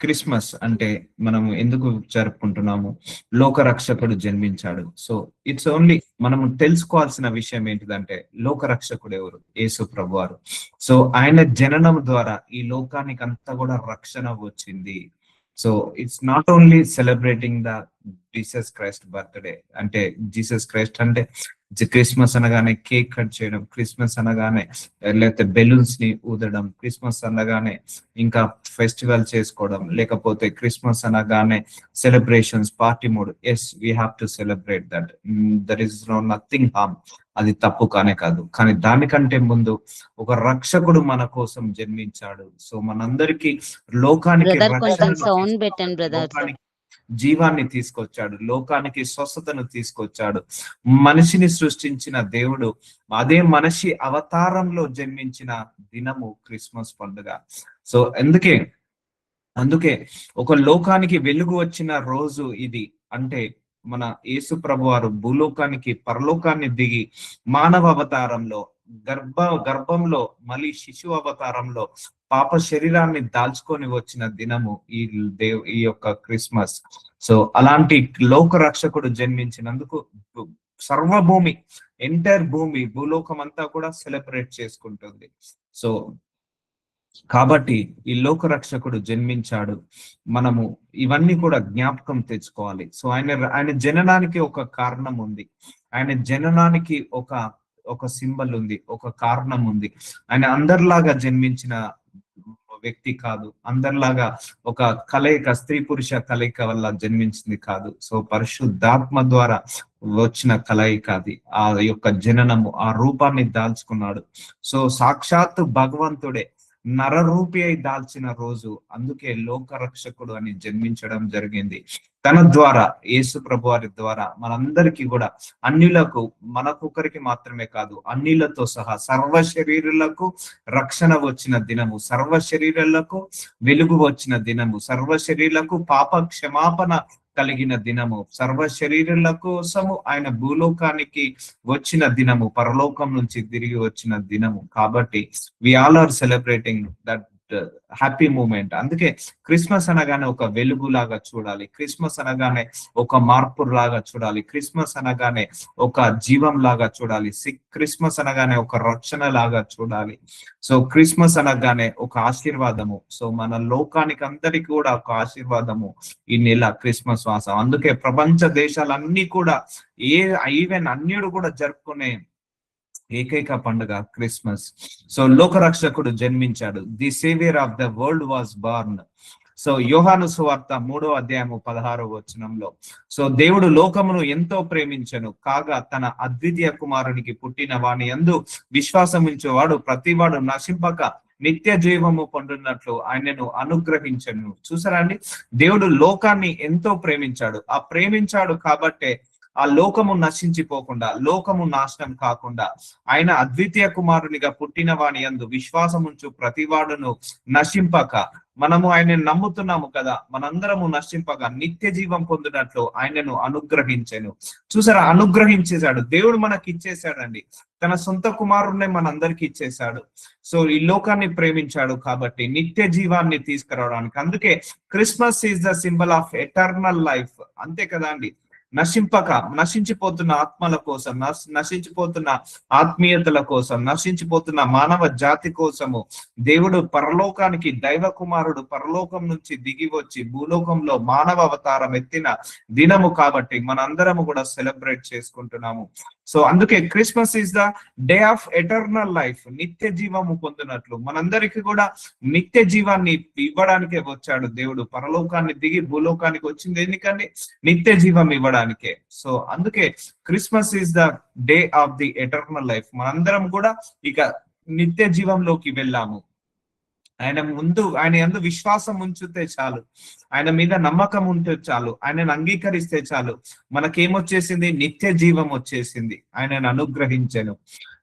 Christmas అంటే మనం ఎందుకు జరుపుకుంటున్నాము? లోక రక్షకుడు జన్మించాడు. సో ఇట్స్ ఓన్లీ మనము తెలుసుకోవాల్సిన విషయం ఏంటిదంటే లోకరక్షకుడు ఎవరు? యేసు ప్రభు వారు సో ఆయన జననం ద్వారా ఈ లోకానికి అంతా కూడా రక్షణ వచ్చింది. So it's not only celebrating the Jesus Christ birthday అంటే జీసస్ క్రైస్ట్ అంటే క్రిస్మస్ అనగానే కేక్ కట్ చేయడం క్రిస్మస్ అనగానే లేకపోతే బెలూన్స్ని ఊదడం క్రిస్మస్ అనగానే ఇంకా ఫెస్టివల్ చేసుకోవడం లేకపోతే క్రిస్మస్ అనగానే celebrations party mode. Yes we have to celebrate that there is no nothing harm అది తప్పు కానే కాదు. కానీ దానికంటే ముందు ఒక రక్షకుడు మన కోసం జన్మించాడు. సో మనందరికి లోకానికి బ్రదర్ కొంచెం రక్షణను సౌండ్ పెట్టండి బ్రదర్. లోకానికి జీవాన్ని తీసుకొచ్చాడు లోకానికి స్వస్థతను తీసుకొచ్చాడు. మనిషిని సృష్టించిన దేవుడు అదే మనిషి అవతారంలో జన్మించిన దినము క్రిస్మస్ పండుగ. సో అందుకే అందుకే ఒక లోకానికి వెలుగు వచ్చిన రోజు ఇది. అంటే మన యేసు ప్రభు వారు భూలోకానికి పరలోకాన్ని దిగి మానవ అవతారంలో గర్భ గర్భంలో మళ్ళీ శిశు అవతారంలో పాప శరీరాన్ని దాల్చుకొని వచ్చిన దినము ఈ దేవ్ ఈ యొక్క క్రిస్మస్. సో అలాంటి లోక రక్షకుడు జన్మించినందుకు సర్వభూమి ఎంటైర్ భూమి భూలోకం అంతా కూడా సెలబ్రేట్ చేసుకుంటుంది. సో కాబట్టి ఈ లోక రక్షకుడు జన్మించాడు. మనము ఇవన్నీ కూడా జ్ఞాపకం తెచ్చుకోవాలి. సో ఆయన ఆయన జననానికి ఒక కారణం ఉంది. ఆయన జననానికి ఒక ఒక సింబల్ ఉంది ఒక కారణం ఉంది. ఆయన అందరిలాగా జన్మించిన వ్యక్తి కాదు. అందరిలాగా ఒక కలయిక స్త్రీ పురుష కలయిక వల్ల జన్మించింది కాదు. సో పరిశుద్ధాత్మ ద్వారా వచ్చిన కలయిక అది. ఆ యొక్క జననము ఆ రూపాన్ని దాల్చుకున్నాడు. సో సాక్షాత్ భగవంతుడే నరరూపి అయి దాల్చిన రోజు అందుకే లోకరక్షకుడు అని జన్మించడం జరిగింది. తన ద్వారా యేసు ప్రభు వారి ద్వారా మనందరికీ కూడా అన్యులకు మనకొకరికి మాత్రమే కాదు అన్యులతో సహా సర్వ శరీరులకు రక్షణ వచ్చిన దినము సర్వ శరీరాలకు వెలుగు వచ్చిన దినము సర్వ శరీరులకు పాప క్షమాపణ కలిగిన దినము. సర్వ శరీరుల కోసము ఆయన భూలోకానికి వచ్చిన దినము. పరలోకం నుంచి తిరిగి వచ్చిన దినము. కాబట్టి we all are celebrating that happy moment అందుకే క్రిస్మస్ అనగానే ఒక వెలుగు లాగా చూడాలి. క్రిస్మస్ అనగానే ఒక మార్పు లాగా చూడాలి. క్రిస్మస్ అనగానే ఒక జీవం లాగా చూడాలి క్రిస్మస్ అనగానే ఒక రక్షణ లాగా చూడాలి. సో క్రిస్మస్ అనగానే ఒక ఆశీర్వాదము. సో మన లోకానికి అందరికి కూడా ఒక ఆశీర్వాదము ఈ నెల క్రిస్మస్ వాసం. అందుకే ప్రపంచ దేశాలన్నీ కూడా ఏ ఈవెన్ అన్యుడు కూడా జరుపుకునే ఏకైక పండుగ క్రిస్మస్. సో లోకరక్షకుడు జన్మించాడు. The saviour of the world was born so Yohanu సువార్త మూడో అధ్యాయము పదహారో వచనంలో. సో దేవుడు లోకమును ఎంతో ప్రేమించను. కాగా తన అద్వితీయ కుమారునికి పుట్టిన వాని ఎందు విశ్వాసం వాడు ప్రతివాడు నశింపక నిత్య జీవము పొందున్నట్లు ఆయనను అనుగ్రహించను. చూసారా అండి? దేవుడు లోకాన్ని ఎంతో ప్రేమించాడు. ఆ ప్రేమించాడు కాబట్టే ఆ లోకము నశించిపోకుండా లోకము నాశనం కాకుండా ఆయన అద్వితీయ కుమారునిగా పుట్టిన వాని అందు విశ్వాసముంచు ప్రతివాడును నశింపక. మనము ఆయన నమ్ముతున్నాము కదా మనందరము నశింపగా నిత్య జీవం పొందినట్లు ఆయనను అనుగ్రహించాను. చూసారా అనుగ్రహించేశాడు. దేవుడు మనకి ఇచ్చేసాడండి తన సొంత కుమారుణ్ణి మనందరికి ఇచ్చేశాడు. సో ఈ లోకాన్ని ప్రేమించాడు కాబట్టి నిత్య జీవాన్ని తీసుకురావడానికి. అందుకే Christmas is the symbol of eternal life. అంతే కదా అండి? నశింపక నశించిపోతున్న ఆత్మల కోసం నశించిపోతున్న ఆత్మీయతల కోసం నశించిపోతున్న మానవ జాతి కోసము దేవుడు పరలోకానికి దైవ కుమారుడు పరలోకం నుంచి దిగి వచ్చి భూలోకంలో మానవ అవతారం ఎత్తిన దినము కాబట్టి మనందరము కూడా సెలబ్రేట్ చేసుకుంటున్నాము. సో అందుకే Christmas is the day of eternal life నిత్య జీవము పొందినట్లు. మనందరికీ కూడా నిత్య జీవాన్ని ఇవ్వడానికే వచ్చాడు దేవుడు. పరలోకాన్ని దిగి భూలోకానికి వచ్చింది ఎందుకండి నిత్య జీవం ఇవ్వడానికి సో అందుకే Christmas is the day of the eternal life. మనందరం కూడా ఇక నిత్య జీవంలోకి వెళ్ళాము. ఆయన ముందు ఆయన ఎందు విశ్వాసం ఉంచితే చాలు. ఆయన మీద నమ్మకం ఉంటే చాలు. ఆయనను అంగీకరిస్తే చాలు. మనకేమొచ్చేసింది? నిత్య జీవం వచ్చేసింది. ఆయనను అనుగ్రహించను.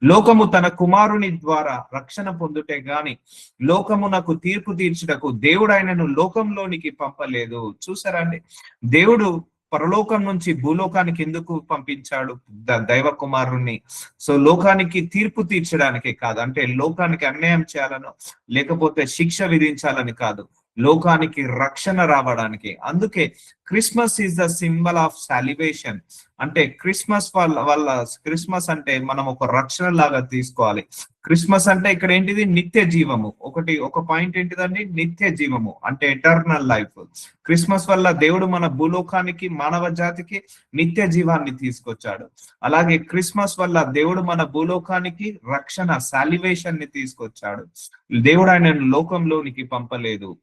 లోకము తన కుమారుని ద్వారా రక్షణ పొందుటే గాని లోకమునకు తీర్పు తీర్చుటకు దేవుడు ఆయనను లోకంలోనికి పంపలేదు. చూసారా అండి? దేవుడు పరలోకం నుంచి భూలోకానికి ఎందుకు పంపించాడు దైవ కుమారుణ్ణి? సో లోకానికి తీర్పు తీర్చడానికి కాదు. అంటే లోకానికి అన్యాయం చేయాలనో లేకపోతే శిక్ష విధించాలని కాదు. లోకానికి రక్షణ రావడానికి. అందుకే Christmas is the symbol of salvation అంటే క్రిస్మస్ వల్ల వల్ల క్రిస్మస్ అంటే మనం ఒక రక్షణ లాగా తీసుకోవాలి. క్రిస్మస్ అంటే ఇక్కడ ఏంటిది? నిత్య జీవము. ఒకటి ఒక పాయింట్ ఏంటిదండి? నిత్య జీవము అంటే ఎటర్నల్ లైఫ్ క్రిస్మస్ వల్ల దేవుడు మన భూలోకానికి మానవ జాతికి నిత్య జీవాన్ని తీసుకొచ్చాడు. అలాగే క్రిస్మస్ వల్ల దేవుడు మన భూలోకానికి రక్షణ సాలివేషన్ని తీసుకొచ్చాడు. దేవుడు ఆయన లోకంలోనికి పంపలేదు.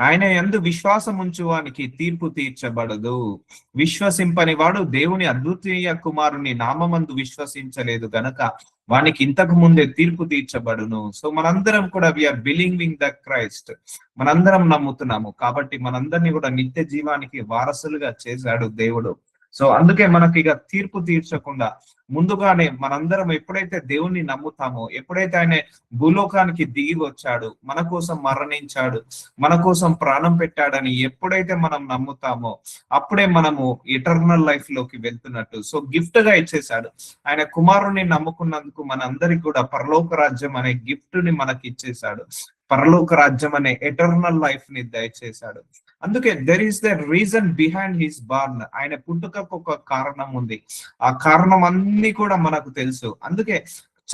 ఆయన ఎందు విశ్వాసం ఉంచువానికి తీర్పు తీర్చబడదు. విశ్వసింపని వాడు దేవుని అద్వితీయ కుమారుని నామందు విశ్వసించలేదు గనక వానికి ఇంతకు ముందే తీర్పు తీర్చబడును. సో మనందరం కూడా విఆర్ బిలీవింగ్ ద క్రైస్ట్ మనందరం నమ్ముతున్నాము. కాబట్టి మనందరినీ కూడా నిత్య జీవానికి వారసులుగా చేశాడు దేవుడు. సో అందుకే మనకి ఇక తీర్పు తీర్చకుండా ముందుగానే మనందరం ఎప్పుడైతే దేవుణ్ణి నమ్ముతామో ఎప్పుడైతే ఆయన భూలోకానికి దిగి వచ్చాడు మన కోసం మరణించాడు మన కోసం ప్రాణం పెట్టాడని ఎప్పుడైతే మనం నమ్ముతామో అప్పుడే మనము ఇటర్నల్ లైఫ్లోకి వెళ్తున్నట్టు. సో గిఫ్ట్గా ఇచ్చేశాడు. ఆయన కుమారుణ్ణి నమ్ముకున్నందుకు మనందరికి కూడా పరలోక రాజ్యం అనే గిఫ్ట్ని మనకి ఇచ్చేశాడు పరలోక రాజ్యం అనే ఎటర్నల్ లైఫ్ని దయచేశాడు. అందుకే there is the reason behind his born ఆయన పుట్టుకకు ఒక కారణం ఉంది. ఆ కారణం అన్ని కూడా మనకు తెలుసు. అందుకే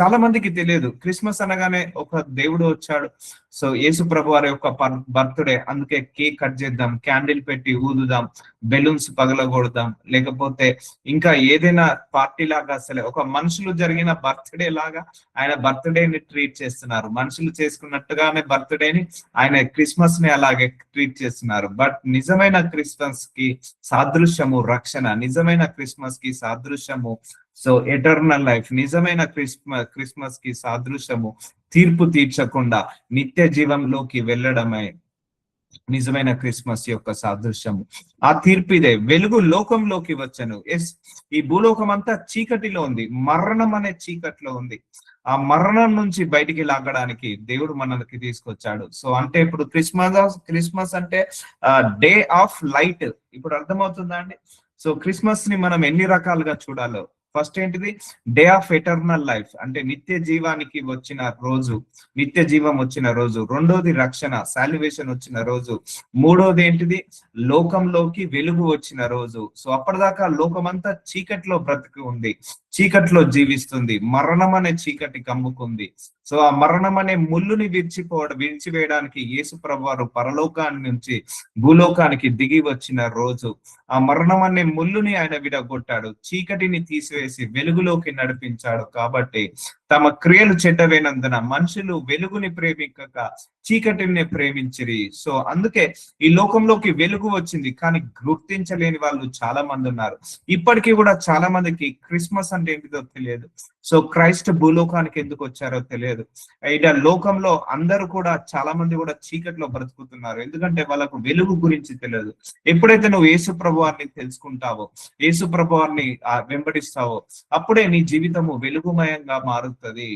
చాలా మందికి తెలియదు. క్రిస్మస్ అనగానే ఒక దేవుడు వచ్చాడు. సో యేసు ప్రభు వారి యొక్క బర్త్డే. అందుకే కేక్ కట్ చేద్దాం క్యాండిల్ పెట్టి ఊదుదాం బెలూన్స్ పగలగొడదాం. లేకపోతే ఇంకా ఏదైనా పార్టీ లాగా అసలే ఒక మనుషులు జరిగిన బర్త్డే లాగా ఆయన బర్త్డేని ట్రీట్ చేస్తున్నారు. మనుషులు చేసుకున్నట్టుగానే బర్త్డేని ఆయన క్రిస్మస్ని అలాగే ట్రీట్ చేస్తున్నారు. బట్ నిజమైన క్రిస్మస్కి సాదృశ్యము రక్షణ నిజమైన క్రిస్మస్కి సాదృశ్యము సో ఎటర్నల్ లైఫ్ నిజమైన క్రిస్మస్ క్రిస్మస్కి సాదృశ్యము తీర్పు తీర్చకుండా నిత్య జీవంలోకి వెళ్ళడమే నిజమైన క్రిస్మస్ యొక్క సాదృశ్యము. ఆ తీర్పు ఇదే వెలుగు లోకంలోకి వచ్చను. ఎస్ ఈ భూలోకం అంతా చీకటిలో ఉంది. మరణం అనే చీకటిలో ఉంది. ఆ మరణం నుంచి బయటికి లాగడానికి దేవుడు మనకి తీసుకొచ్చాడు. సో అంటే ఇప్పుడు క్రిస్మస్ క్రిస్మస్ అంటే డే ఆఫ్ లైట్ ఇప్పుడు అర్థమవుతుందా అండి? సో క్రిస్మస్ని మనం ఎన్ని రకాలుగా చూడాలో? ఫస్ట్ ఏంటిది? డే ఆఫ్ ఎటర్నల్ లైఫ్ అంటే నిత్య జీవానికి వచ్చిన రోజు నిత్య జీవం వచ్చిన రోజు. రెండోది రక్షణ సాల్యువేషన్ వచ్చిన రోజు. మూడోది ఏంటిది? లోకంలోకి వెలుగు వచ్చిన రోజు. సో అప్పటిదాకా లోకమంతా చీకట్లో బ్రతికి ఉంది. చీకట్లో జీవిస్తుంది మరణం అనే చీకటి కమ్ముకుంది. సో ఆ మరణం అనే ముళ్ళుని విరిచిపోవడం విరిచివేయడానికి యేసు వారు పరలోకాన్ని నుంచి భూలోకానికి దిగి వచ్చిన రోజు ఆ మరణం అనే ముళ్ళుని ఆయన విడగొట్టాడు చీకటిని తీసివేసి వెలుగులోకి నడిపించాడు కాబట్టి తమ క్రియలు చెడ్డవేనందున మనుషులు వెలుగుని ప్రేమించక చీకటిని ప్రేమించిరి. సో అందుకే ఈ లోకంలోకి వెలుగు వచ్చింది కానీ గుర్తించలేని వాళ్ళు చాలా మంది ఉన్నారు. ఇప్పటికీ కూడా చాలా మందికి క్రిస్మస్ అని అంటే ఏంటిదో తెలియదు. సో క్రైస్ట్ భూలోకానికి ఎందుకు వచ్చారో తెలియదు. ఇక లోకంలో అందరూ కూడా చాలా మంది కూడా చీకట్లో బ్రతుకుతున్నారు. ఎందుకంటే వాళ్ళకు వెలుగు గురించి తెలియదు. ఎప్పుడైతే నువ్వు యేసు ప్రభువారిని తెలుసుకుంటావో యేసు ప్రభువారిని వెంబడిస్తావో అప్పుడే నీ జీవితము వెలుగుమయంగా మారుతుంది.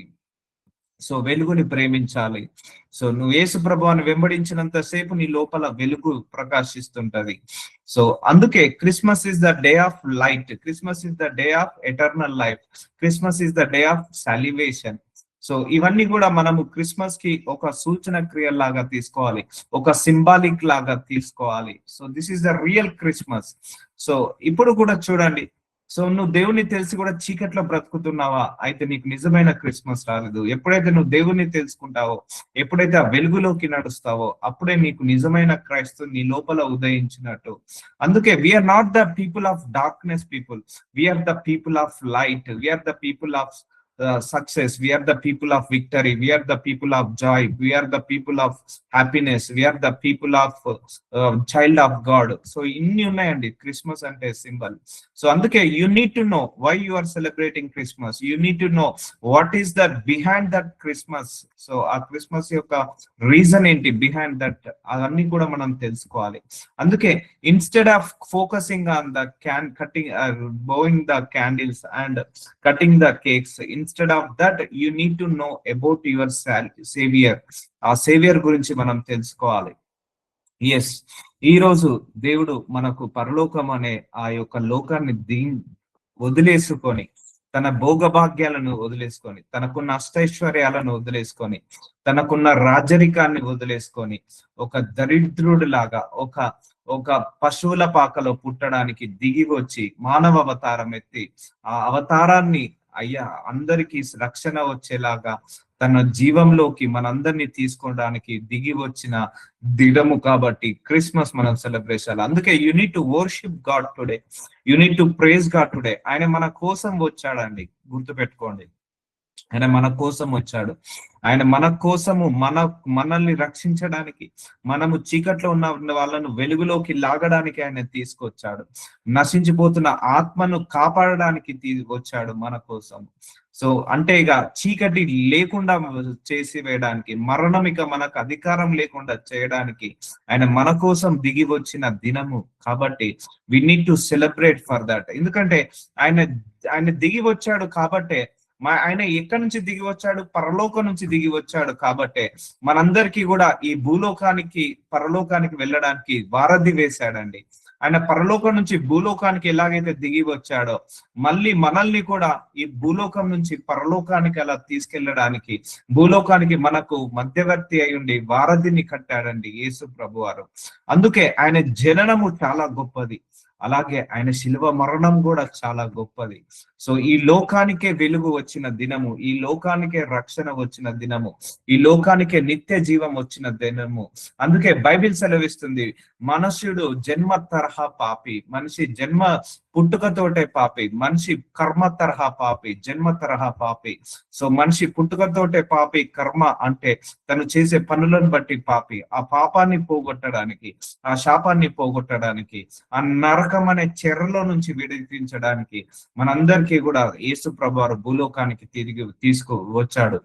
సో వెలుగుని ప్రేమించాలి. సో నువ్వు యేసు ప్రభావాన్ని వెంబడించినంత సేపు నీ లోపల వెలుగు ప్రకాశిస్తుంటది. సో అందుకే Christmas is the day of light. Christmas is the day of eternal life. Christmas is the day of salvation. So ఇవన్నీ కూడా మనము క్రిస్మస్కి ఒక సూచన క్రియలాగా తీసుకోవాలి. ఒక సింబాలిక్ లాగా తీసుకోవాలి. So this is the real Christmas. So ఇప్పుడు కూడా చూడండి. సో నువ్వు దేవుని తెలిసి కూడా చీకట్లో బ్రతుకుతున్నావా? అయితే నీకు నిజమైన క్రిస్మస్ రాలేదు. ఎప్పుడైతే నువ్వు దేవుని తెలుసుకుంటావో ఎప్పుడైతే ఆ వెలుగులోకి నడుస్తావో అప్పుడే నీకు నిజమైన క్రైస్తు నీ లోపల ఉదయించినట్టు. అందుకే we are not the people of darkness people we are the people of light we are the people of uh, success we are the people of victory we are the people of joy we are the people of happiness we are the people of uh, child of god so ఇన్ని ఉన్నాయండి Christmas అంటే symbol so అందుకే you need to know why you are celebrating Christmas you need to know what is that behind that Christmas so ఆ Christmas యొక్క reason ఏంటి behind that అవన్నీ కూడా మనం తెలుసుకోవాలి అందుకే instead of focusing on the can cutting bowing the candles and cutting the cakes instead of that you need to know about your saviour ఆ saviour గురించి మనం తెలుసుకోవాలి. ఎస్ ఈ రోజు దేవుడు మనకు పరలోకం అనే ఆ యొక్క లోకాన్ని దీ వదిలేసుకొని తన భోగభాగ్యాలను వదిలేసుకొని తనకున్న అష్టైశ్వర్యాలను వదిలేసుకొని తనకున్న రాజరికాన్ని వదిలేసుకొని ఒక దరిద్రుడు లాగా ఒక ఒక పశువుల పాకలో పుట్టడానికి దిగి వచ్చి మానవ అవతారం ఎత్తి ఆ అవతారాన్ని అయ్యా అందరికీ రక్షణ వచ్చేలాగా తన జీవంలోకి మనందరినీ తీసుకోవడానికి దిగి వచ్చిన దిడము కాబట్టి క్రిస్మస్ మనం సెలబ్రేషన్ అందుకే unite to worship God today unite to praise God today ఆయన మన కోసం వచ్చాడండి. గుర్తు పెట్టుకోండి ఆయన మన కోసం వచ్చాడు. ఆయన మన కోసము మన మనల్ని రక్షించడానికి మనము చీకట్లో ఉన్న వాళ్ళను వెలుగులోకి లాగడానికి ఆయన తీసుకొచ్చాడు. నశించిపోతున్న ఆత్మను కాపాడడానికి వచ్చాడు మన కోసం. సో అంటే ఇక చీకటి లేకుండా చేసి వేయడానికి మరణం ఇక మనకు అధికారం లేకుండా చేయడానికి ఆయన మన కోసం దిగి వచ్చిన దినము కాబట్టి we need to celebrate for that ఎందుకంటే ఆయన ఆయన దిగి వచ్చాడు కాబట్టే మా ఆయన ఎక్కడి నుంచి దిగి వచ్చాడు? పరలోకం నుంచి దిగి వచ్చాడు. కాబట్టే మనందరికీ కూడా ఈ భూలోకానికి పరలోకానికి వెళ్ళడానికి వారధి వేశాడండి. ఆయన పరలోకం నుంచి భూలోకానికి ఎలాగైతే దిగి వచ్చాడో మళ్ళీ మనల్ని కూడా ఈ భూలోకం నుంచి పరలోకానికి అలా తీసుకెళ్ళడానికి భూలోకానికి మనకు మధ్యవర్తి అయి ఉండి వారధిని కట్టాడండి యేసు ప్రభు వారు అందుకే ఆయన జననము చాలా గొప్పది. అలాగే ఆయన శిలువ మరణం కూడా చాలా గొప్పది. సో ఈ లోకానికే వెలుగు వచ్చిన దినము ఈ లోకానికే రక్షణ వచ్చిన దినము ఈ లోకానికే నిత్య జీవం వచ్చిన దినము. అందుకే బైబిల్ సెలవిస్తుంది మనుష్యుడు జన్మ తరహా పాపి మనిషి జన్మ పుట్టుకతోటే పాపి మనిషి కర్మ తరహా పాపి జన్మ తరహా పాపి. సో మనిషి పుట్టుకతోటే పాపి కర్మ అంటే తను చేసే పనులను బట్టి పాపి. ఆ పాపాన్ని పోగొట్టడానికి ఆ శాపాన్ని పోగొట్టడానికి ఆ నరకం అనే చెరలో నుంచి విడిపించడానికి మనందరికీ కూడా యేసు ప్రభు భూలోకానికి తిరిగి తీసుకు వచ్చాడు.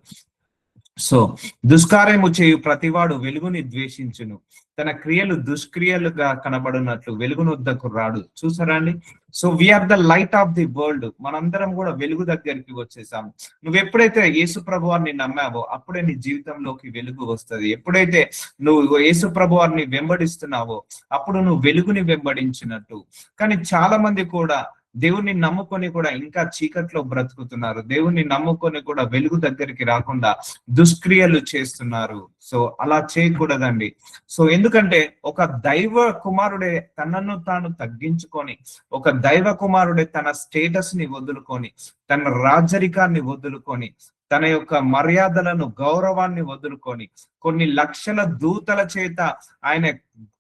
సో దుష్కార్యము చేయు ప్రతివాడు వెలుగుని ద్వేషించును. తన క్రియలు దుష్క్రియలుగా కనబడినట్లు వెలుగునొద్దకు రాడు. చూసారా అండి? So we are the light of the world మనందరం కూడా వెలుగు దగ్గరికి వచ్చేసాం నువ్వు ఎప్పుడైతే యేసు ప్రభువారిని నమ్మావో అప్పుడే నీ జీవితంలోకి వెలుగు వస్తుంది. ఎప్పుడైతే నువ్వు యేసు ప్రభువారిని వెంబడిస్తున్నావో అప్పుడు నువ్వు వెలుగుని వెంబడించినట్టు. కానీ చాలా మంది కూడా దేవుణ్ణి నమ్ముకొని కూడా ఇంకా చీకట్లో బ్రతుకుతున్నారు. దేవుణ్ణి నమ్ముకొని కూడా వెలుగు దగ్గరికి రాకుండా దుష్క్రియలు చేస్తున్నారు. సో అలా చేయకూడదండి. సో ఎందుకంటే ఒక దైవ కుమారుడే తనను తాను తగ్గించుకొని ఒక దైవ కుమారుడే తన స్టేటస్ని వదులుకొని తన రాజరికాన్ని వదులుకొని తన యొక్క మర్యాదలను గౌరవాన్ని వదులుకొని కొన్ని లక్షల దూతల చేత ఆయన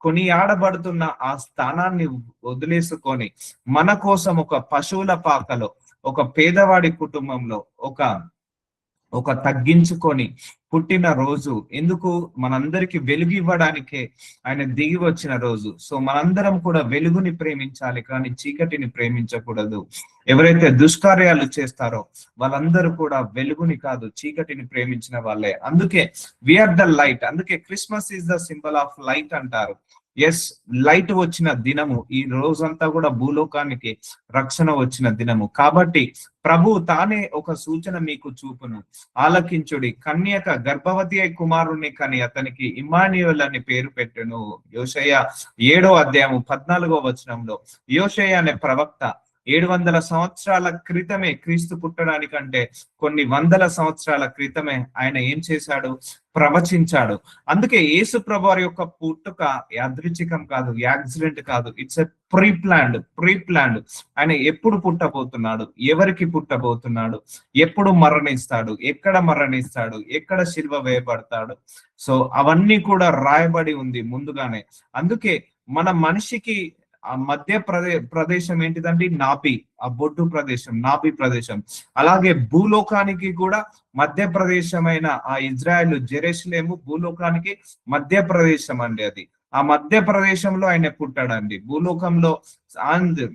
కొనియాడబడుతున్న ఆ స్థానాన్ని వదిలేసుకొని మన కోసం ఒక పశువుల పాకలో ఒక పేదవాడి కుటుంబంలో ఒక ఒక తగ్గించుకొని పుట్టిన రోజు. ఎందుకు? మనందరికి వెలుగు ఇవ్వడానికే ఆయన దిగి వచ్చిన రోజు. సో మనందరం కూడా వెలుగుని ప్రేమించాలి కానీ చీకటిని ప్రేమించకూడదు. ఎవరైతే దుష్కార్యాలు చేస్తారో వాళ్ళందరూ కూడా వెలుగుని కాదు చీకటిని ప్రేమించిన వాళ్ళే. అందుకే విఆర్ ద లైట్ అందుకే Christmas is the symbol of light అంటారు. ఎస్ లైట్ వచ్చిన దినము. ఈ రోజంతా కూడా భూలోకానికి రక్షణ వచ్చిన దినము. కాబట్టి ప్రభు తానే ఒక సూచన మీకు చూపును. ఆలకించుడి. కన్యక గర్భవతి అయి కుమారుని కని అతనికి ఇమాన్యుయల్ అని పేరు పెట్టెను. యోషయ్య ఏడో అధ్యాయము పద్నాలుగో వచనంలో. యోషయ్య అనే ప్రవక్త ఏడు వందల సంవత్సరాల క్రితమే క్రీస్తు పుట్టడానికంటే కొన్ని వందల సంవత్సరాల క్రితమే ఆయన ఏం చేశాడు? ప్రవచించాడు. అందుకే యేసు ప్రభు యొక్క పుట్టుక యాదృచ్ఛికం కాదు యాక్సిడెంట్ కాదు. It's a pre planned pre planned ఆయన ఎప్పుడు పుట్టబోతున్నాడు? ఎవరికి పుట్టబోతున్నాడు? ఎప్పుడు మరణిస్తాడు? ఎక్కడ మరణిస్తాడు? ఎక్కడ శిల్వ వేయబడతాడు? సో అవన్నీ కూడా రాయబడి ఉంది ముందుగానే. అందుకే మన మనిషికి ఆ మధ్య ప్రదే ప్రదేశం ఏంటిదండి? నాభి. ఆ బొడ్డు ప్రదేశం నాభి ప్రదేశం. అలాగే భూలోకానికి కూడా మధ్య ప్రదేశమైన ఆ ఇజ్రాయెల్ జెరూసలేము భూలోకానికి మధ్య ప్రదేశం అండి అది. ఆ మధ్య ప్రదేశంలో ఆయన పుట్టాడండి. భూలోకంలో అండ్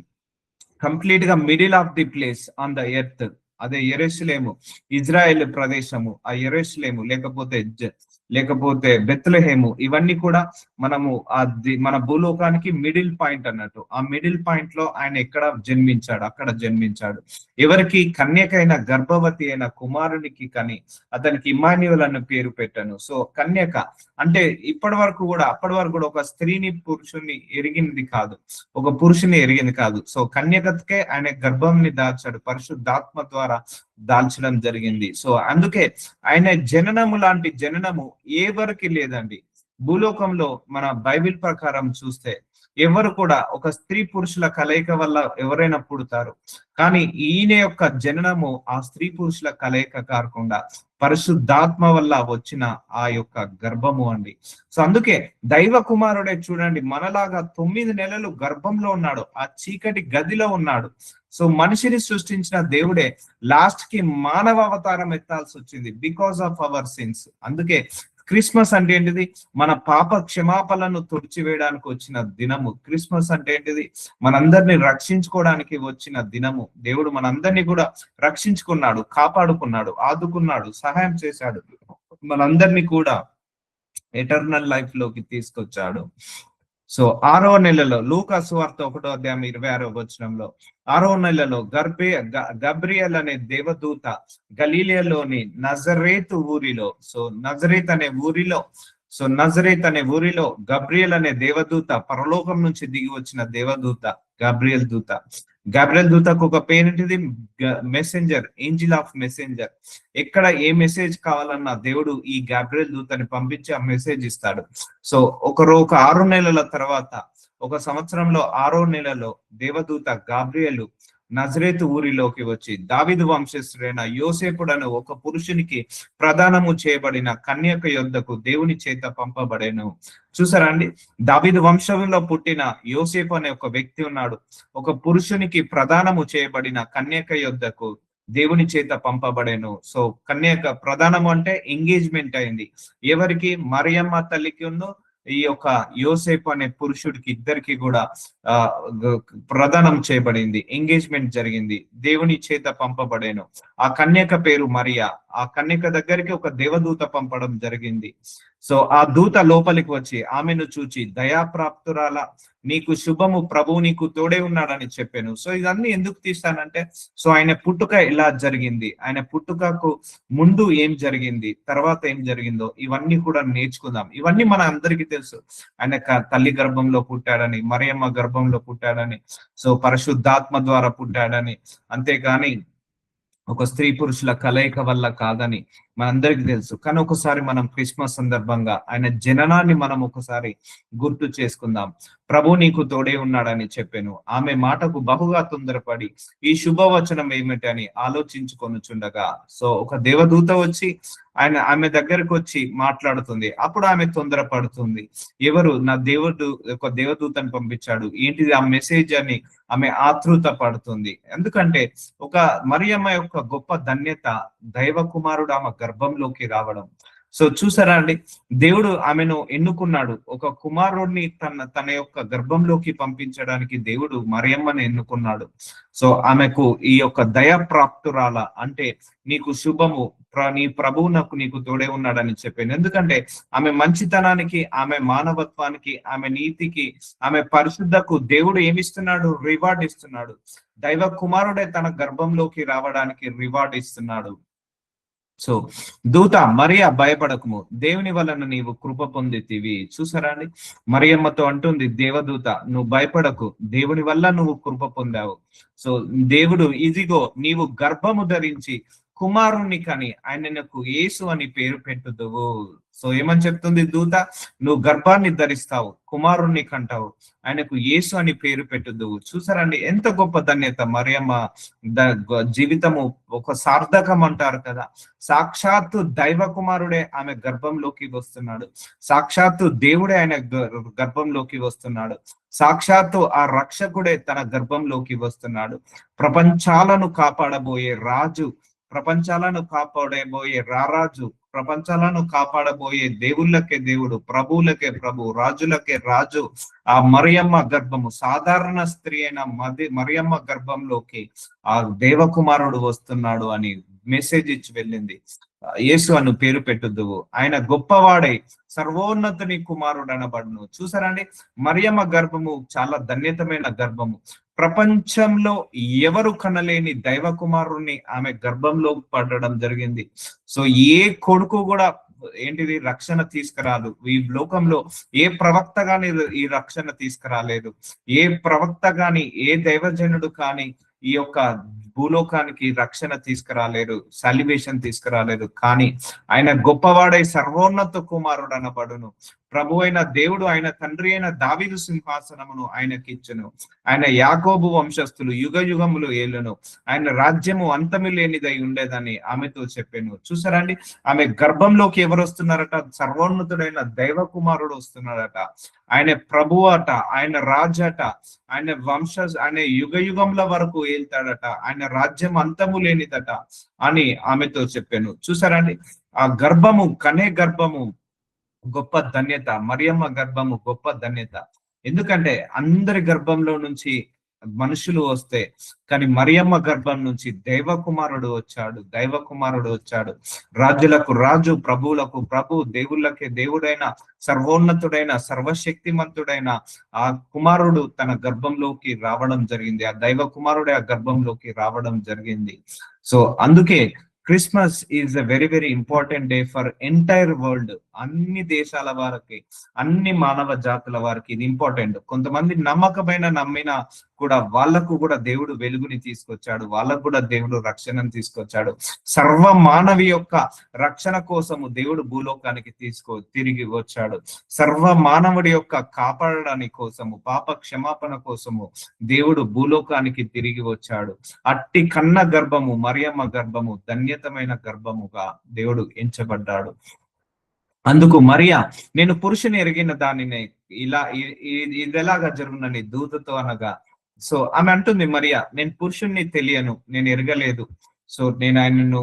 కంప్లీట్గా middle of the place on the earth. అదే ఎరెస్లేము ఇజ్రాయెల్ ప్రదేశము. ఆ ఎరెస్లేము లేకపోతే లేకపోతే బెత్లహేము ఇవన్నీ కూడా మనము ఆ మన భూలోకానికి మిడిల్ పాయింట్ అన్నట్టు. ఆ మిడిల్ పాయింట్లో ఆయన ఎక్కడ జన్మించాడు? అక్కడ జన్మించాడు. ఎవరికి? కన్యకైన గర్భవతి అయిన కుమారునికి కని అతనికి ఇమాన్యువల్ అన్న పేరు పెట్టాను. సో కన్యక అంటే ఇప్పటి వరకు కూడా అప్పటి వరకు కూడా ఒక స్త్రీని పురుషుని ఎరిగింది కాదు. ఒక పురుషుని ఎరిగింది కాదు. సో కన్యకకే ఆయన గర్భంని దాచాడు. పరిశుద్ధాత్మ ద్వారా దాల్చడం జరిగింది. సో అందుకే ఆయన జననము లాంటి జననము ఎవరికి లేదండి. భూలోకంలో మన బైబిల్ ప్రకారం చూస్తే ఎవరు కూడా ఒక స్త్రీ పురుషుల కలయిక వల్ల ఎవరైనా పుడతారు. కానీ ఈయన యొక్క జననము ఆ స్త్రీ పురుషుల కలయిక కాకుండా పరిశుద్ధాత్మ వల్ల వచ్చిన ఆ యొక్క గర్భము అండి. సో అందుకే దైవ కుమారుడే చూడండి మనలాగా తొమ్మిది నెలలు గర్భంలో ఉన్నాడు ఆ చీకటి గదిలో ఉన్నాడు. సో మనిషిని సృష్టించిన దేవుడే లాస్ట్కి మానవ అవతారం ఎత్తాల్సి వచ్చింది బికాస్ ఆఫ్ అవర్ సిన్స్ అందుకే క్రిస్మస్ అంటే ఏంటిది? మన పాప క్షమాపణలను తుడిచివేయడానికి వచ్చిన దినము. క్రిస్మస్ అంటే ఏంటిది? మనందరిని రక్షించుకోవడానికి వచ్చిన దినము. దేవుడు మనందరినీ కూడా రక్షించుకున్నాడు కాపాడుకున్నాడు ఆదుకున్నాడు సహాయం చేశాడు. మనందరినీ కూడా ఎటర్నల్ లైఫ్లోకి తీసుకొచ్చాడు. సో ఆరో నెలలో లూకాసు వార్త ఒకటో అధ్యాయం ఇరవై ఆరో వచనంలో ఆరో నెలలో గర్భే గబ్రియల్ అనే దేవదూత గలీలియలోని నజరేత్ ఊరిలో సో నజరేత్ అనే ఊరిలో సో నజరేత్ అనే ఊరిలో గబ్రియల్ అనే దేవదూత పరలోకం నుంచి దిగి వచ్చిన దేవదూత గబ్రియల్ దూత గాబ్రియల్ దూతకు ఒక పేరేంటిది? మెసెంజర్ ఏంజిల్ ఆఫ్ మెసెంజర్ ఎక్కడ ఏ మెసేజ్ కావాలన్నా దేవుడు ఈ గాబ్రియల్ దూతని పంపించి ఆ మెసేజ్ ఇస్తాడు. సో ఒకరు ఒక ఆరు నెలల తర్వాత ఒక సంవత్సరంలో ఆరో నెలలో దేవదూత గాబ్రియలు నజరేతు ఊరిలోకి వచ్చి దావిదు వంశస్థుడైన యోసేపుడను ఒక పురుషునికి ప్రధానము చేయబడిన కన్యక యొద్దకు దేవుని చేత పంపబడేను. చూసారా అండి? దావిదు వంశంలో పుట్టిన యోసేపు అనే ఒక వ్యక్తి ఉన్నాడు. ఒక పురుషునికి ప్రధానము చేయబడిన కన్యక యొద్దకు దేవుని చేత పంపబడేను. సో కన్యక ప్రధానము అంటే ఎంగేజ్మెంట్ అయింది. ఎవరికి? మరియమ్మ తల్లికి ఉందో ఈ యొక్క యోసేపు అనే పురుషుడికి ఇద్దరికి కూడా ఆ ప్రదానం చేయబడింది ఎంగేజ్మెంట్ జరిగింది దేవుని చేత పంపబడేను. ఆ కన్యక పేరు మరియా. ఆ కన్యక దగ్గరికి ఒక దేవదూత పంపడం జరిగింది. సో ఆ దూత లోపలికి వచ్చి ఆమెను చూచి దయాప్రాప్తురాల నీకు శుభము ప్రభువు నీకు తోడే ఉన్నాడని చెప్పాను. సో ఇదన్నీ ఎందుకు తీస్తానంటే సో ఆయన పుట్టుక ఎలా జరిగింది ఆయన పుట్టుకకు ముందు ఏం జరిగింది తర్వాత ఏం జరిగిందో ఇవన్నీ కూడా నేర్చుకుందాం. ఇవన్నీ మన అందరికీ తెలుసు. ఆయన తల్లి గర్భంలో పుట్టాడని మరియమ్మ గర్భంలో పుట్టాడని సో పరిశుద్ధాత్మ ద్వారా పుట్టాడని అంతేకాని ఒక స్త్రీ పురుషుల కలయిక వల్ల కాదని మనందరికి తెలుసు. కానీ ఒకసారి మనం క్రిస్మస్ సందర్భంగా ఆయన జననాన్ని మనం ఒకసారి గుర్తు చేసుకుందాం. ప్రభు నీకు తోడే ఉన్నాడని చెప్పాను. ఆమె మాటకు బహుగా తొందరపడి ఈ శుభవచనం ఏమిటి అని ఆలోచించుకొనుచుండగా సో ఒక దేవదూత వచ్చి ఆయన ఆమె దగ్గరకు వచ్చి మాట్లాడుతుంది. అప్పుడు ఆమె తొందరపడుతుంది. ఎవరు? నా దేవుడు ఒక దేవదూతని పంపించాడు. ఏంటిది ఆ మెసేజ్ అని ఆమె ఆతృత పడుతుంది. ఎందుకంటే ఒక మరియమ్మ యొక్క గొప్ప ధన్యత దైవ కుమారుడు ఆమె గర్భంలోకి రావడం. సో చూసారా అండి దేవుడు ఆమెను ఎన్నుకున్నాడు. ఒక కుమారుడిని తన తన యొక్క గర్భంలోకి పంపించడానికి దేవుడు మరియమ్మను ఎన్నుకున్నాడు. సో ఆమెకు ఈ యొక్క దయ ప్రాప్తురాల అంటే నీకు శుభము నీ ప్రభువు నాకు నీకు తోడే ఉన్నాడని చెప్పాను. ఎందుకంటే ఆమె మంచితనానికి ఆమె మానవత్వానికి ఆమె నీతికి ఆమె పరిశుద్ధకు దేవుడు ఏమిస్తున్నాడు? రివార్డ్ ఇస్తున్నాడు. దైవ కుమారుడే తన గర్భంలోకి రావడానికి రివార్డ్ ఇస్తున్నాడు. సో దూత మరియా భయపడకము. దేవుని వలన నీవు కృప పొందితివి. చూసారా అండి? మరియమ్మతో అంటుంది దేవదూత నువ్వు భయపడకు. దేవుని వల్ల నువ్వు కృప పొందావు. సో దేవుడు ఇదిగో నీవు గర్భము ధరించి కుమారుణ్ణి కని ఆయనకు యేసు అని పేరు పెట్టుదువు. సో ఏమని చెప్తుంది దూత? నువ్వు గర్భాన్ని ధరిస్తావు కుమారుణ్ణి కంటావు ఆయనకు యేసు అని పేరు పెట్టుదువు. చూసారండి ఎంత గొప్ప ధన్యత మరియమ్మ. జీవితము ఒక సార్థకం అంటారు కదా. సాక్షాత్తు దైవ కుమారుడే ఆమె గర్భంలోకి వస్తున్నాడు. సాక్షాత్తు దేవుడే ఆయన గర్భంలోకి వస్తున్నాడు. సాక్షాత్తు ఆ రక్షకుడే తన గర్భంలోకి వస్తున్నాడు. ప్రపంచాలను కాపాడబోయే రాజు ప్రపంచాలను కాపాడబోయే రారాజు ప్రపంచాలను కాపాడబోయే దేవుళ్ళకే దేవుడు ప్రభువులకే ప్రభు రాజులకే రాజు. ఆ మరియమ్మ గర్భము సాధారణ స్త్రీ అయిన మది మరియమ్మ గర్భంలోకి ఆ దేవకుమారుడు వస్తున్నాడు అని మెసేజ్ ఇచ్చి వెళ్ళింది. యేసు అను పేరు పెట్టుదువు. ఆయన గొప్పవాడై సర్వోన్నతుని కుమారుడు అనబడును చూసారండి మరియమ్మ గర్భము చాలా ధన్యతమైన గర్భము. ప్రపంచంలో ఎవరు కనలేని దైవ కుమారుణ్ణి ఆమె గర్భంలో పడడం జరిగింది. సో ఏ కొడుకు కూడా ఏంటిది రక్షణ తీసుకురాదు. ఈ లోకంలో ఏ ప్రవక్త గాని ఈ రక్షణ తీసుకురాలేదు. ఏ ప్రవక్త గాని ఏ దైవజనుడు కానీ ఈ యొక్క భూలోకానికి రక్షణ తీసుకురాలేరు సాలివేషన్ తీసుకురాలేదు. కానీ ఆయన గొప్పవాడై సర్వోన్నత కుమారుడు అనబడును. ప్రభు అయిన దేవుడు ఆయన తండ్రి అయిన దావిదు సింహాసనమును ఆయనకి ఇచ్చును. ఆయన యాకోబు వంశస్థులు యుగ యుగములు ఏలును ఆయన రాజ్యము అంతమి లేనిదై ఉండేదని ఆమెతో చెప్పాను. చూసారండి ఆమె గర్భంలోకి ఎవరు వస్తున్నారట? సర్వోన్నతుడైన దైవ కుమారుడు వస్తున్నాడట. ఆయన ప్రభు అట ఆయన రాజట ఆయన వంశ ఆయన యుగ యుగముల వరకు ఏల్తాడట ఆయన రాజ్యం అంతము లేనిదట అని ఆమెతో చెప్పాను. చూసారండి ఆ గర్భము కనే గర్భము గొప్ప ధన్యత మరియమ్మ గర్భము గొప్ప ధన్యత. ఎందుకంటే అందరి గర్భంలో నుంచి మనుషులు వస్తే కానీ మరియమ్మ గర్భం నుంచి దైవ కుమారుడు వచ్చాడు దైవ కుమారుడు వచ్చాడు. రాజులకు రాజు ప్రభువులకు ప్రభు దేవుళ్ళకి దేవుడైన సర్వోన్నతుడైన సర్వశక్తిమంతుడైన ఆ కుమారుడు తన గర్భంలోకి రావడం జరిగింది. ఆ దైవ కుమారుడే ఆ గర్భంలోకి రావడం జరిగింది. సో అందుకే Christmas is a very very important day for entire world అన్ని దేశాల వారికి అన్ని మానవ జాతుల వారికి ఇది ఇంపార్టెంట్ కొంతమంది నమ్మకమైన నమ్మిన కూడా వాళ్ళకు కూడా దేవుడు వెలుగుని తీసుకొచ్చాడు. వాళ్ళకు కూడా దేవుడు రక్షణను తీసుకొచ్చాడు. సర్వ మానవి యొక్క రక్షణ కోసము దేవుడు భూలోకానికి తీసుకో తిరిగి వచ్చాడు. సర్వ మానవుడి యొక్క కాపాడడానికి కోసము పాప క్షమాపణ కోసము దేవుడు భూలోకానికి తిరిగి వచ్చాడు. అట్టి కన్న గర్భము మరియమ్మ గర్భము ధన్యతమైన గర్భముగా దేవుడు ఎంచబడ్డాడు. అందుకు మరియా నేను పురుషుని ఎరిగిన దానిని ఇలా ఇది ఎలాగా జరుగునని దూతతో అనగా సో ఆమె అంటుంది మరియా నేను పురుషుణ్ణి తెలియను నేను ఎరగలేదు. సో నేను ఆయనను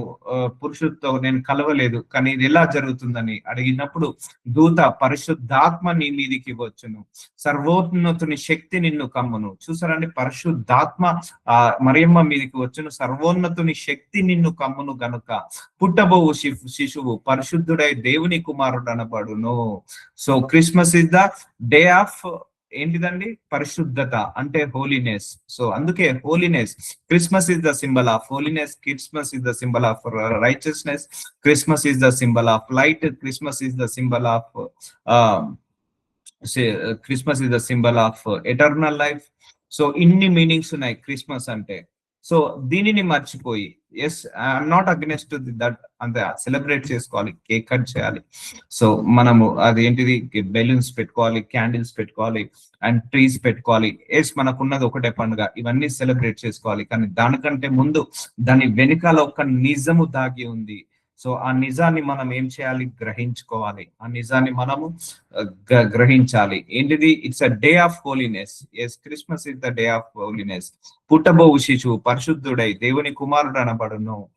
పురుషుడితో నేను కలవలేదు కానీ ఇది ఎలా జరుగుతుందని అడిగినప్పుడు దూత పరిశుద్ధాత్మ నీ మీదికి వచ్చును. సర్వోన్నతుని శక్తి నిన్ను కమ్మును. చూసారండి పరిశుద్ధాత్మ ఆ మరియమ్మ మీదికి వచ్చును. సర్వోన్నతుని శక్తి నిన్ను కమ్మును గనుక పుట్టబోవు శిశువు పరిశుద్ధుడై దేవుని కుమారుడు అనబడును so Christmas is the day of ఏంటిదండి? పరిశుద్ధత అంటే హోలీనెస్ సో అందుకే holiness Christmas is the symbol of holiness Christmas is the symbol of righteousness Christmas is the symbol of light Christmas is the symbol of Christmas is the symbol of eternal life so ఇన్ని meanings ఉన్నాయి Christmas అంటే. So దీనిని మర్చిపోయి yes I'm not against that అంత celebrate చేసుకోవాలి cake cut చేయాలి. So మనము అదేంటిది బెలూన్స్ పెట్టుకోవాలి క్యాండిల్స్ పెట్టుకోవాలి అండ్ ట్రీస్ పెట్టుకోవాలి. ఎస్ మనకున్నది ఒకటే పండుగ ఇవన్నీ సెలబ్రేట్ చేసుకోవాలి. కానీ దానికంటే ముందు దాని వెనుకాల ఒక నిజము దాగి ఉంది. సో ఆ నిజాన్ని మనం ఏం చేయాలి? గ్రహించుకోవాలి. ఆ నిజాన్ని మనము గ్రహించాలి. ఏంటిది? It's a day of holiness yes Christmas is the day of holiness పుట్టబోవు శిశువు పరిశుద్ధుడై దేవుని కుమారుడు అనబడును.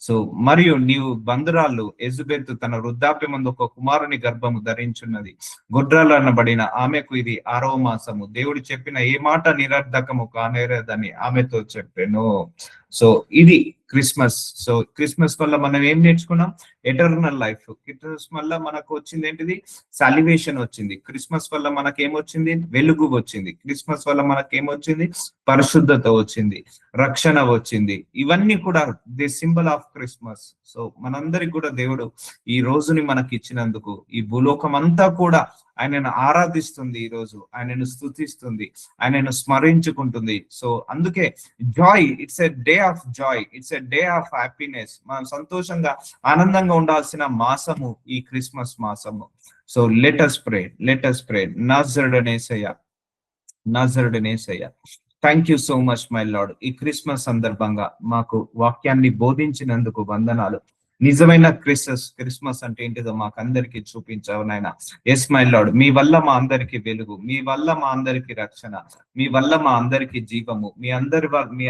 సో మరియు నీవు బంధురాలు ఎజుబెత్ తన వృద్ధాప్య ముందు ఒక కుమారుని గర్భము ధరించున్నది. గుడ్రాలు అనబడిన ఆమెకు ఇది ఆరవ మాసము. దేవుడు చెప్పిన ఏ మాట నిరర్ధకము కానేరదని ఆమెతో చెప్పాను. సో ఇది క్రిస్మస్. సో క్రిస్మస్ వల్ల మనం ఏం నేర్చుకున్నాం? ఎటర్నల్ లైఫ్ క్రిస్మస్ వల్ల మనకు వచ్చింది ఏంటిది? సాలివేషన్ వచ్చింది. క్రిస్మస్ వల్ల మనకి ఏమొచ్చింది వెలుగు వచ్చింది. క్రిస్మస్ వల్ల మనకి ఏమొచ్చింది పరిశుద్ధత వచ్చింది. రక్షణ వచ్చింది. ఇవన్నీ కూడా the symbol of Christmas so మనందరికి కూడా దేవుడు ఈ రోజుని మనకి ఇచ్చినందుకు ఈ భూలోకం అంతా కూడా ఆయనను ఆరాధిస్తుంది ఈ రోజు ఆయనను స్థుతిస్తుంది ఆయనను స్మరించుకుంటుంది. సో అందుకే joy it's a day of joy it's a day of happiness. మనం సంతోషంగా ఆనందంగా ఉండాల్సిన మాసము ఈ క్రిస్మస్ మాసము. So let us pray let us pray నజరుడనేసయ్య నజరుడనేసయ్య thank you so much my lord ఈ క్రిస్మస్ సందర్భంగా మాకు వాక్యాన్ని బోధించినందుకు వందనాలు. నిజమైన క్రిస్మస్ క్రిస్మస్ అంటే ఏంటిదో మాకు అందరికి చూపించావు నాయన. ఎస్ మై లాడ్ మీ వల్ల మా అందరికి వెలుగు మీ వల్ల మా అందరికి రక్షణ మీ వల్ల మా అందరికి జీవము మీ అందరి మీ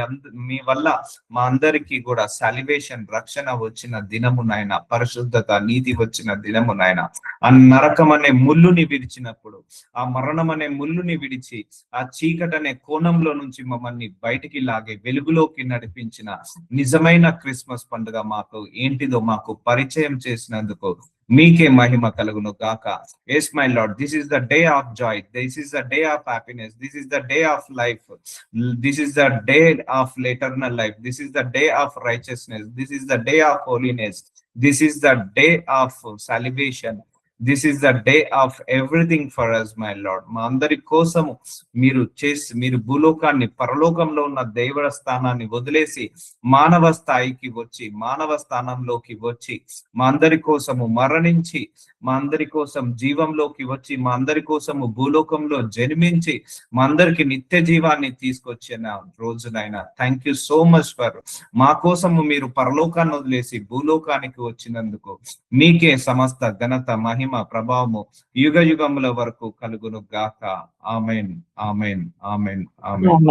మీ వల్ల మా అందరికి కూడా సాలివేషన్ రక్షణ వచ్చిన దినము నాయన. పరిశుద్ధత నీతి వచ్చిన దినము నాయన. ఆ నరకం అనే ముళ్ళుని విడిచినప్పుడు ఆ మరణం అనే ముళ్ళుని విడిచి ఆ చీకటి అనే కోణంలో నుంచి మమ్మల్ని బయటికి లాగే వెలుగులోకి నడిపించిన నిజమైన క్రిస్మస్ పండుగ మాకు ఏంటిదో లో మాకు పరిచయం చేసినందుకు మీకే మహిమ కలుగును గాక. Yes my lord this is the day of joy this is the day of happiness this is the day of life this is the day of eternal life this is the day of righteousness this is the day of holiness this is the day of salvation this is the day of everything for us my lord మా అందరి కోసము మీరు చేసి మీరు భూలోకాన్ని పరలోకంలో ఉన్న దేవుడ స్థానాన్ని వదిలేసి మానవ స్థాయికి వచ్చి మానవ స్థానంలోకి వచ్చి మా అందరి కోసము మరణించి మా అందరి కోసం జీవంలోకి వచ్చి మా అందరి కోసము భూలోకంలో జన్మించి మా అందరికి నిత్య జీవాన్ని తీసుకొచ్చిన రోజునైనా. Thank you so much for మా కోసము మీరు పరలోకాన్ని వదిలేసి భూలోకానికి వచ్చినందుకు మీకే సమస్త ఘనత మహిమ ప్రభావము యుగ యుగముల వరకు కలుగును గాక. Amen amen amen amen.